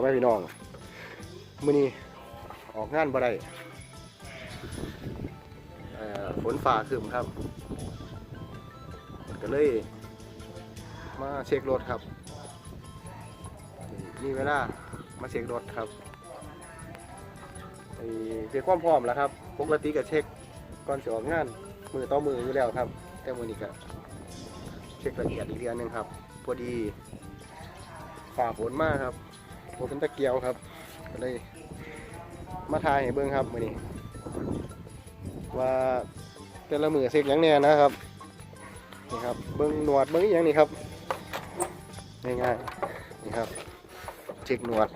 ่อแม่พี่น้องมื้อนี้ออกงานบ่ได้ฝนฟ้าครึมครับ ก็เลย มาเช็ครถครับนี่เวลามาเช็ครถครับเช็คความพร้อมแล้วครับปกติก็เช็คก่อนจะออกงานมือต่อมืออยู่แล้วครับ แต่มือนี้ก็เช็คละเอียดอีกเรื่องหนึงครับ พอดีฝ่าฝนมากครับ ผมเป็นตะเกียวครับก็เลยมาทายให้เบิ่งครับมือนี้ว่าแต่ละมือเช็คหยังแน่นะครับนี่ครับเบิ่งหนวดเบิ่งอหยังนี่ครับง่ายๆนี่ครับเช็คหนวด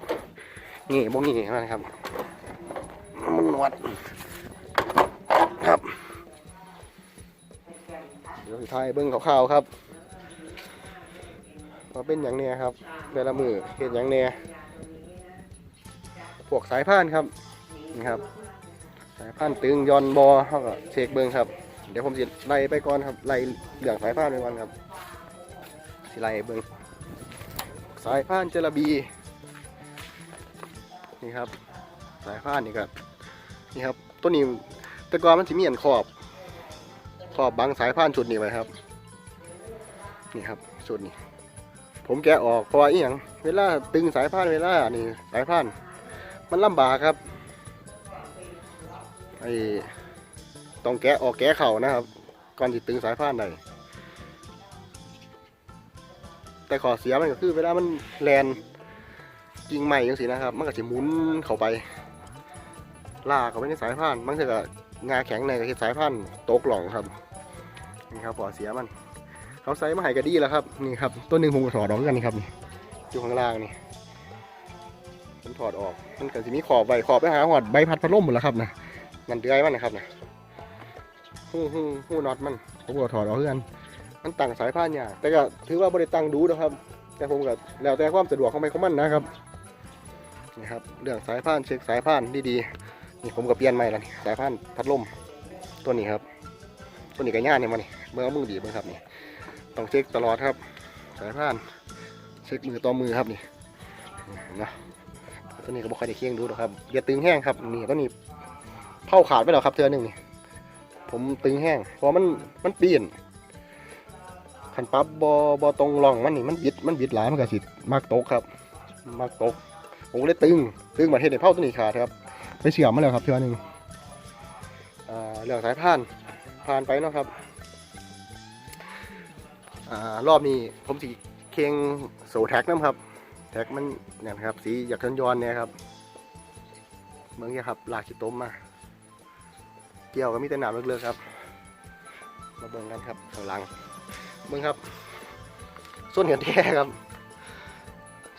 นี่บ่งี้นะครับมึงหนวดครับเดี๋ยวสุดท้ายเบิ่งคร่าวๆครับว่าเป็นอย่างเนี้ยครับแต่ละมือเห็นอย่างเนี้ย วกสายพานครับนี่ครับ สายพานตึงยอนบอเขาก็เช็คเบิ้งครับ เดี๋ยวผมสิไล่ไปก่อนครับไล่เรื่องสายพานไปก่อนครับสิไล่เบิ้งสายพานเจลาบีนี่ครับ สายพานนี่ครับนี่ครับตัวนี้แต่ก่อนมันสิมีอันขอบขอบบังสายพานชุดนี้ไว้ครับ นี่ครับชุดนี้ ผมแกะออกเพราะว่าอีหยังเวลาตึงสายพานเวลานี่สายพาน มันลำบากครับไอ้ต้องแกะออกแกะเข่านะครับก่อนที่ตึงสายพานได้แต่ขอเสียมันก็คือเวลามันแลนกิ่งใหม่ยังสินะครับ มันก็จะหมุนเข้าไปลากเข้าไปในสายพานบางทีก็งาแข็งในก็คือสายพานตกหล่องครับนี่ครับขอเสียมันเขาใส่มาให้ก็ดีแล้วครับนี่ครับต้นหนึ่งผมก็ถอดออกเหมือนกันนี่ครับนี่อยู่ข้างล่างนี่ ถอดออก มันก็จะมีขอบใบขอบไปหาหอดใบพัดพัดลมหมดแล้วครับนะมันเดือยมันนะครับนะหู้หู้หู้น็อตมันผมก็ถอดออกเพื่อนมันตั้งสายพานยากแต่ก็ถือว่าบริตั้งดูนะครับ แต่ผมก็แล้วแต่ความสะดวกของมันของมันนะครับนี่ครับเรื่องสายพานเช็คสายพานดีๆนี่ผมก็เปลี่ยนใหม่แล้วนี่สายพานพัดลมตัวนี้ครับ ตัวนี้ก็ย่านเนี่ยมันนี่เมื่อเอามือบีบมันครับนี่ต้องเช็คตลอดครับ สายพานเช็คมือต่อมือครับนี่นะ ตัวนี้ก็บอกใครได้เคียงดูหรอกครับอย่าตึงแห้งครับนี่ตัวนี้เผาขาดไปแล้วครับเทือหนึ่งนี่ผมตึงแห้งเพราะมันมันเปลี่ยนขันปั๊บบอบอตรงร่องมันนี่มันบิดมันบิดหลายมันก็สิมากตกครับ มากตกผมก็เลยตึงตึงมาเทศในเผาตัวนี้ขาดครับ ไปเสียบมาแล้วครับเทือหนึ่งอ่าเรื่อสายพานผ่านไปเนาะครับอรอบนี้ผมสีเคียงโซแท็กน้ำครับ แท็กมันเนี่ยครับ สีอยากย้อนย้อนเนี่ยครับเมืองเนี่ยครับลากขี้ต้มมา เกี่ยวก็มีแต่หนามเลือกๆครับ มาเบิ่งกันครับข้างหลังเบิ่งครับ ส้นกันแท้ครับ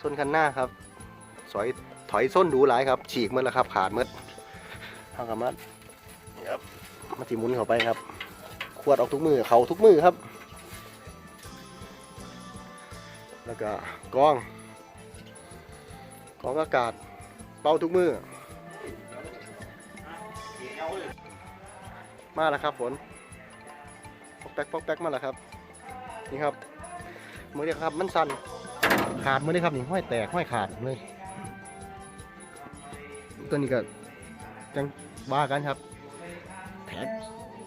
ส้นคันหน้าครับ สอยถอยส้นดูหลายครับ ฉีกหมดแล้วครับ ขาดหมดเท่ากับมัดครับมาสีมุนเข้าไปครับ ขวดออกทุกมือเขาทุกมือครับ แล้วก็กรอง กรองอากาศเป่าทุกมือมาแล้วครับฝนปอกแป๊กปอกแป๊กมาแล้วครับ นี่ครับมือเดียวครับมันสั่นขาดมือนี้ครับนี่ห้อยแตกห้อยขาดเลยตัวนี้ก็ยังว่ากันครับ แตก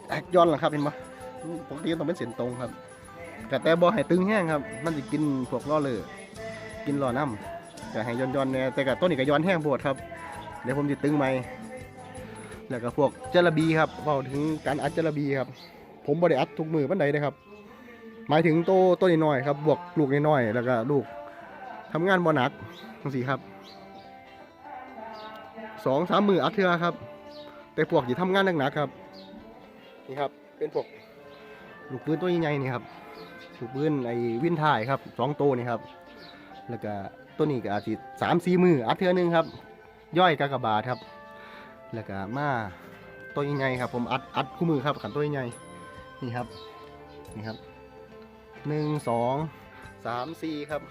แตกย้อนหรอครับเห็นปะปกติต้องเป็นเส้นตรงครับแต่แต่บอให้ตึงแห้งครับ มันจะกินพวกล่อเลยกินล่อน้ำ จะให้ย้อนย้อนๆเนี่ยแต่กับต้นนี้ก็ย้อนแห้งโพดครับ เดี๋ยวผมจะตึงใหม่แล้วก็พวกเจลาบีครับเว้าถึงการอัดเจลาบีครับ ผมบ่ได้อัดทุกมือปันใดเลยครับ หมายถึงโตโตน้อยครับ บวกลูกน้อยแล้วก็ลูกทำงานบ่หนักจังซี่ครับสองสามมืออัดเทือครับ แต่พวกที่ทำงานหนักๆครับ นี่ครับ เป็นพวกลูกปืนตัวใหญ่ๆนี่ครับลูกปืนไอ้วินถ่ายครับสองโตวนี่ครับ แล้วก็ ตัวนี้ก็อาจจะสามสี่มืออัดเทือนึงครับ ย่อยกากบาทครับ แล้วก็มาตัวใหญ่ครับผมอัดอัดคู่มือครับขันตัวใหญ่นี่ครับนี่ครับหนึ่งสองสามสี่ครับ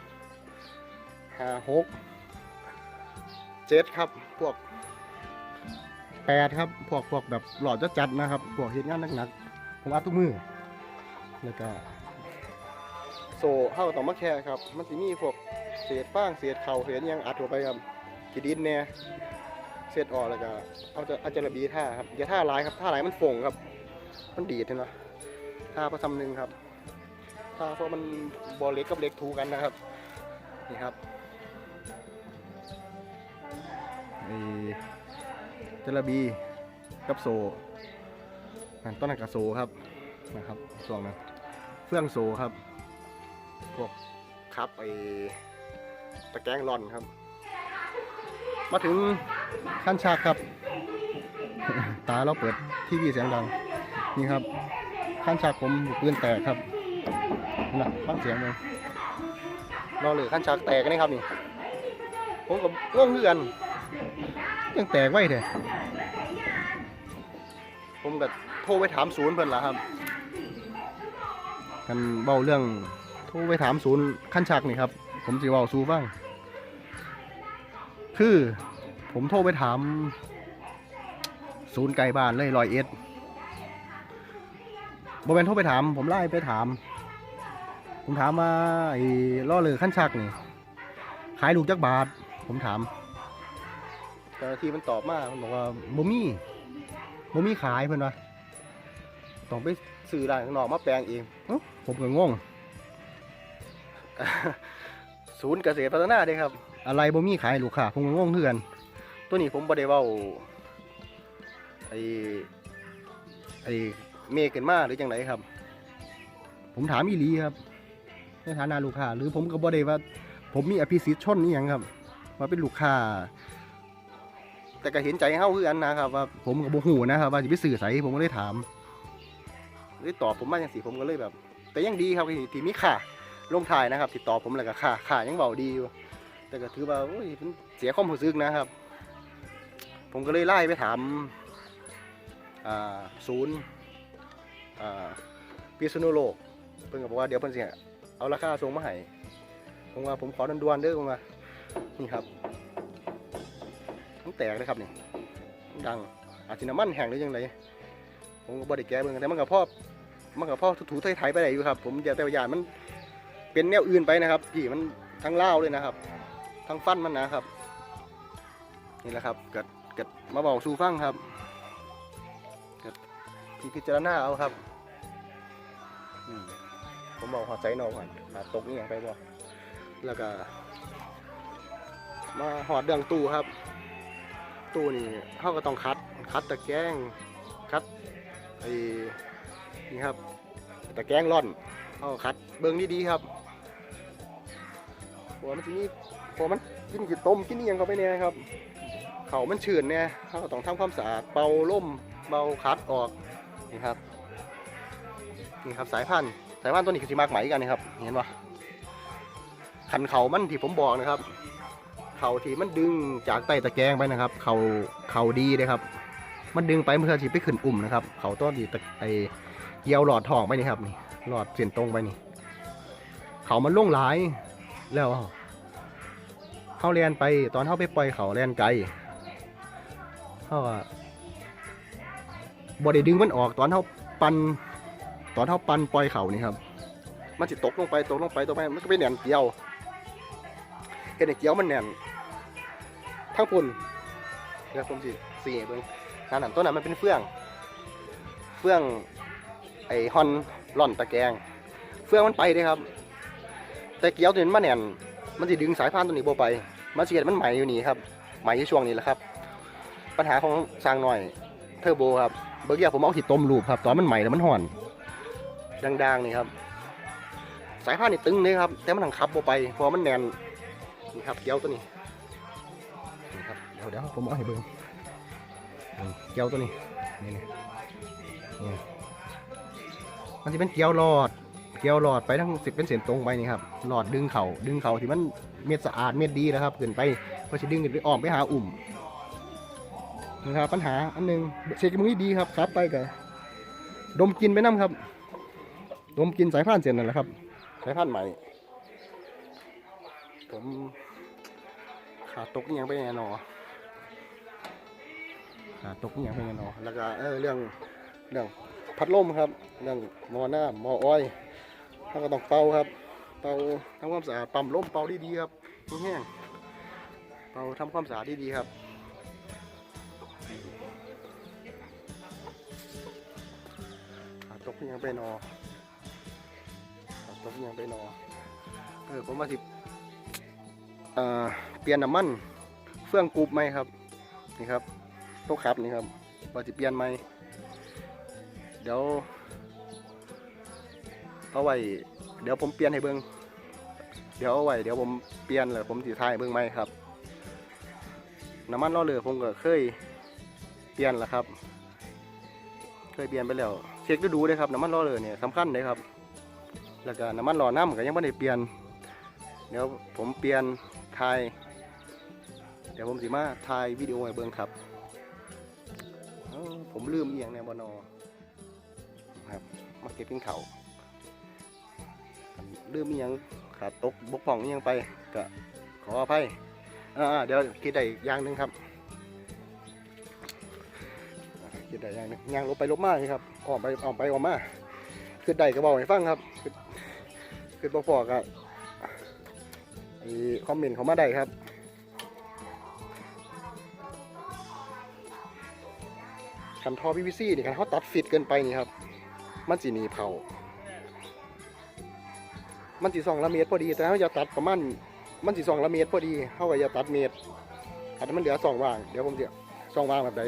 ห้าหกเจ็ดครับพวกแปดครับพวกพวกแบบหลอดจะจัดนะครับพวกเห็นงานหนักๆผมอัดทุกมือแล้วก็โซ่เข้าต่อมาแค่ครับ มันจะมีพวก เศษฟางเศษเข่าเศษยังอัดเข้าไปครับขีดินเนี่ยเศษออกแล้วก็เอาจะเอาจะระบีท่าครับอย่าท่าหลายครับท่าหลายมันฝงครับ มันดีดเห็นไหมท่าประทำหนึ่งครับท่าเพราะมันบอลเล็กกับเล็กถูกันนะครับนี่ครับไอ้จะระบีกับโซอันต้นนั้นกับโซครับนะครับช่วงนั้นเฟื่องโซครับพวกครับไอ ตะแกรงร่อนครับ มาถึงขั้นฉากครับ ตาเราเปิดทีวีเสียงดังนี่ครับขั้นฉากผมปืนแตกครับนะฟังเสียงเลยรอเลยขั้นฉากแตกกันนี่ครับนี่ผมกับง่วงเพื่อนยังแตกไว้เถอะผมก็โทรไปถามศูนย์เพิ่นละครับกันเบาเรื่องโทรไปถามศูนย์ขั้นชักนี่ครับ ผมสิเบาสู้บ้างคือ ผมโทรไปถาม ศูนย์ไกลบ้านเลยรอยเอ็ดบเป็นโทรไปถาม ผมไล่ไปถาม ผมถามว่าไอ้ล่อเรือขั้นชักนี่ ขายลูกจักบาท ผมถามเจ้าที่มันตอบมามันบอกว่าบ่มีบ่มีขายเพื่อนวะต้องไปซื้อร้านข้างนอกมาแปลงเอง ผมก็งง ศูนย์เกษตรพัฒนาเด้ครับ อะไรบ่มีขายให้ลูกค้าผมก็งงเพื่อน ตัวนี้ผมบ่ได้เว้าไอ้ไอ้เมฆขึ้นมาหรือจังไดครับ ผมถามอีหลีครับ ในฐานะลูกค้าหรือผมก็บ่ได้ว่า ผมมีอภิสิทธิ์ชนนี่ยังครับว่าเป็นลูกค้าแต่ก็เห็นใจเฮาคือกันนะครับ ว่าผมก็บ่ฮู้นะครับว่าสิไปซื้อไสผมก็เลยถามเลยตอบผมมาจังซี่ผมก็เลยแบบ แต่ยังดีครับที่ที่มีค่า ลงทายนะครับ ติดต่อผมแล้วก็ค่าค่ายังเบาดีอยู่แต่ก็ถือว่าโอ้ยเสียความรู้สึกนะครับ ผมก็เลยไล่ไปถามศูนย์พิษณุโลก เพิ่นก็บอกว่าเดี๋ยวเพิ่นสิเอาราคาส่งมาให้ผมว่าผมขอด่วนๆเด้อผมว่านี่ครับมันแตกเลยครับนี่ดังอาจจะน้ำมันแห้งหรือยังไงผมก็บ่ได้แก้เบิ่งแต่มันก็พอมันก็พอถูๆไถๆไปได้อยู่ครับ ผมอย่าแต่ว่าอย่ามัน เป็นแนวอื่นไปนะครับพี่มันทั้งเล่าเลยนะครับ ทั้งฟันมันนะครับ นี่แหละครับเกิดเกิดมาบอกสู่ฟังครับเกิดที่พิจารณาเอาครับผมบอกหอดใจนอกก่อนขาตกนี่อย่างไปบ่แล้วก็ มาหอดเรื่องตู้ครับ ตู้นี่เขาก็ต้องคัด คัดตะแกรงคัดไอ้นี่ครับ ตะแกรงร่อนเขาก็คัดเบิ้งดีๆครับ วมันทีนี้พอมันกินกี่ต้มกินนี่ยังก็ไปเนี่ยครับ เขามันชื้นเนี่ยเราต้องทำความสะอาดเป่าล่มเป่าคัดออกนี่ครับนี่ครับสายพันธุ์สายพันธุ์ตัวนี้คือสีมากไหมกันนะครับเห็นปะขันเขามันที่ผมบอกนะครับ เขาที่มันดึงจากใต้ตะแกรงไปนะครับ เขาเขาดีเลยครับ มันดึงไปเพื่อที่ไปขึ้นอุ่มนะครับ เขาต้นดีตะไอเกี่ยวหลอดทองไปนี่ครับนี่หลอดเส้นตรงไปนี่ เขามันล่งหลายแล้ว เขาเรียนไป ตอนเขาไปปล่อยเขาเรียนไกลเขาบอด้ดึงมันออกตอนเขาปันตอนเขาปันปล่อยเขานี่ครับ มันจะตกลงไปตกลงไปตกไปมันก็ไปแหน่นเกี่ยวเห็นไอ้เกี่ยวมันแหน่นทั้งปุ่นเดี๋ยวผมสิสี่เบิ่งนั่นนะตัวนั้นมันเป็นเฟื่อง เฟื่องไอ้ฮอนร่อนตะแกง เฟื่องมันไปเลยครับ แต่เกี่ยวตัวนี้มันแหน่น มันจะดึงสายพานตัวนี้โบไปมันเสียดมันใหม่อยู่นี่ครับใหม่อยู่ช่วงนี้แหละครับ ปัญหาของสร้างหน่อยเทอร์โบครับเบอร์เกียผมเอาขีดต้มลูปครับตอนมันใหม่แล้วมันห่อนดังๆนี่ครับ สายพานนี่ตึงเลยครับ แต่มันทางขับโบไปเพราะมันแน่นนี่ครับเกี่ยวตัวนี้นี่ครับเดี๋ยวเดี๋ยวผมเอาให้เบิ่งเกี่ยวตัวนี้นี่นี่มันจะเป็นเกี่ยวหลอด เกี่ยวหลอดไปทั้งสิบเป็นเส้นตรงไปนี่ครับหลอดดึงเขาดึงเขาที่มันเม็ดสะอาดเม็ดดีนะครับเกินไปเพราะจะดึงขึ้นไปออมไปหาอุ่มนะครับปัญหาอันหนึงเช็คมือดีครับครับไปกันดมกลินไปน้ำครับ ดมกลินสายพานเส้นนั่นแหละครับ สายพานใหม่ ผมขาตกอหยังไปแน่นอนขาตกอหยังไปแน่นอนแล้วก็เออเรื่องเรื่องพัดลมครับเรื่องหมอหน้าหมออ้อย เราก็ต้องเป่าครับ เป่าทำความสะอาดปั๊มลมเป่าดีๆครับแห้งๆเราทำความสะอาดดีๆครับตกยังไปนอตกยังไปนอเออผมว่าสิเออเปลี่ยนน้ำมันเฟื่องกรูปไหมครับนี่ครับตกขับนี่ครับว่าสิเปลี่ยนไหมเดี๋ยว เอาไว้เดี๋ยวผมเปลี่ยนให้เบิ้งเดี๋ยวเอาไว้เดี๋ยวผมเปลี่ยนเลยผมสิทายเบิ้งไหมครับ น้ำมันล้อเรือผมก็เคยเปลี่ยนแล้วครับ เคยเปลี่ยนไปแล้วเช็คดูดูเลยครับน้ำมันล้อเรือเนี่ยสำคัญเลยครับ แล้วก็น้ำมันหล่อน้ำก็ยังไม่ได้เปลี่ยน เดี๋ยวผมเปลี่ยนทายเดี๋ยวผมสิมาถ่ายวิดีโอให้เบิ่งครับผมลืมเอียงในบนอครับมาเก็บกินเขาว ลืมเอียงขาดตกบกพร่องเอียงไปก็ขออภัยเดี๋ยวคิดได้อีกย่างหนึ่งครับคิดได้อย่างหนึงย่างลบไปลบมาเลยครับออกไปออกไปออกมาคือได้ก็บอกให้ฟังครับคือบอกพอก็ไอ้คอมเมนต์เขามาได้ครับคันท่อ PVC นี่คันเขาตัดฟิตเกินไปนี่ครับ มันสีหนีเขา มันสีสองละเมตรพอดี แต่เขาอย่าตัดประมาณมันสีสองละเมตรพอดีเขาก็อย่าตัดเมตรอันนั้นมันเหลือสองว่างเดี๋ยวผมจะสองว่างแบบไหน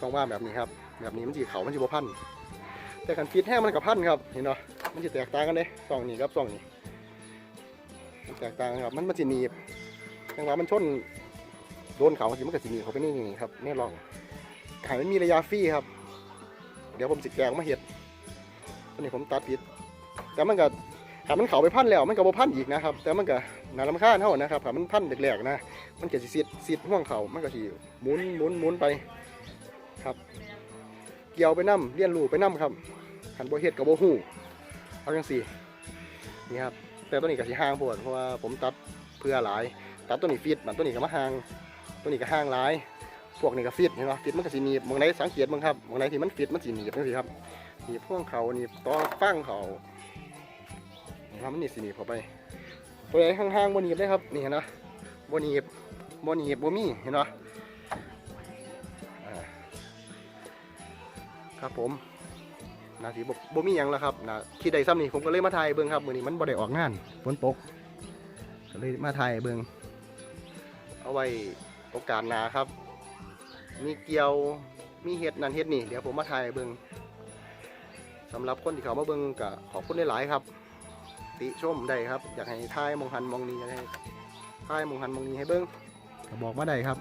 สองว่างแบบนี้ครับ แบบนี้มันสีเขามันสีบพันแต่คันฟิตแห้งมันกับพันครับเห็นเนาะมันจะแตกต่างกันเลยสองนี้กับสองนี้มันแตกต่างครับมันมันสีหนีบจังหวะมันชนโดนเขาสิมันก็สีหนีบเขาไปนี่นี่ครับแน่ลองขายไม่มีระยะฟรีครับ เดี๋ยวผมสิแกงมาเห็ดตอนนี้ผมตัดผิดแต่มันก็ ถ้ามันเขาไปพันแล้วมันก็บ่พันอีกนะครับ แต่มันก็น่าลำคาญเท่านะครับถ้ามันพันแรกๆนะ มันก็สิซิดซิดห่วงเข่ามันก็สิหมุนหมุนหมุนไปครับเกี่ยวไปน้ำเลี้ยนรูไปน้ำครับขันโบเฮ็ดกับบ่หูเอาจังสี่นี่ครับแต่ตัวนี้ก็สิห่างโพดเพราะว่าผมตัดเพื่อหลายตัดตัวนี้ฟิตบัดตัวนี้ก็มาห่างตัวนี้ก็ห่างหลายพวกนี้ก็ฟิตเห็นไหมฟิตมันก็สีหนีบมองไหนสังเกตบ้งครับมองไหนที่มันฟิตมันสีหนีบนี่สิครับหนีบพ่วงเขาหนีบต่อฟังเขา ทำมันนี่สีหนีบเข้าไปตัวไหนห่างๆบนหนีบได้ครับนี่เห็นไหมบนหนีบบนหนีบบมีเห็นไหมครับผมนาทีบ่มีหยังแล้วครับนะที่ใดซ้ำนี่ผมก็เลยมาถ่ายเบิ้งครับมือนี้มันบ่ได้ออกงานฝนตกก็เลยมาถ่ายเบิ้งเอาไว้โอกาสหนาครับ มีเกียวมีเห็ดนั่นเห็ดนี่เดี๋ยวผมมาถ่ายให้เบิงสำหรับคนที่เขามาเบิงก็ขอบคุณหลายๆครับ ติชมได้ครับ อยากให้ถ่ายมองหันมองนี้อยากให้ถ่ายมองหันมองนี้ให้เบิงก็บอกมาได้ครับ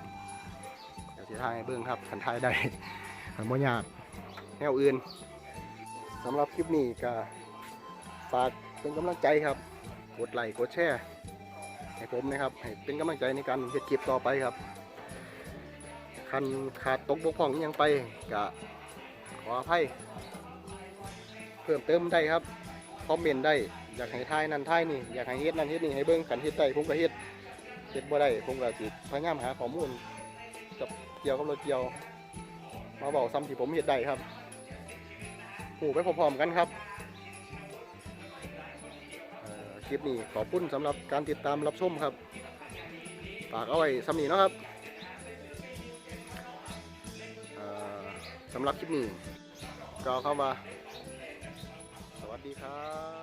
เดี๋ยวจะถ่ายให้เบิงครับขันถ่ายได้ขันบ่ยากแนวอื่นสำหรับคลิปนี้ก็ฝากเป็นกำลังใจครับกดไลค์กดแชร์ให้ผมนะครับให้เป็นกำลังใจในการเฮ็ดคลิปต่อไปครับคันขาดตกบกพร่องอิหยังไปกะขออภัยเพิ่มเติมได้ครับคอมเมนต์ได้ อยากให้ทายนั่นทายนี่อยากให้เฮ็ดนั่นเฮ็ดนี่ให้เบิ่งกันเฮ็ดได้ผมก็เฮ็ดเฮ็ดบ่ได้ผมก็สิพยายามหาข้อมูลกับเกี่ยวกับรถเกี่ยว มาบอกซ้ำที่ผมเฮ็ดได้ครับหูไปพร้อมๆกันครับคลิปนี้ขอบคุณสำหรับการติดตามรับชมครับฝากเอาไว้ซ้ำนี้นะครับสำหรับคลิปนี้ก็เข้ามา สวัสดีครับ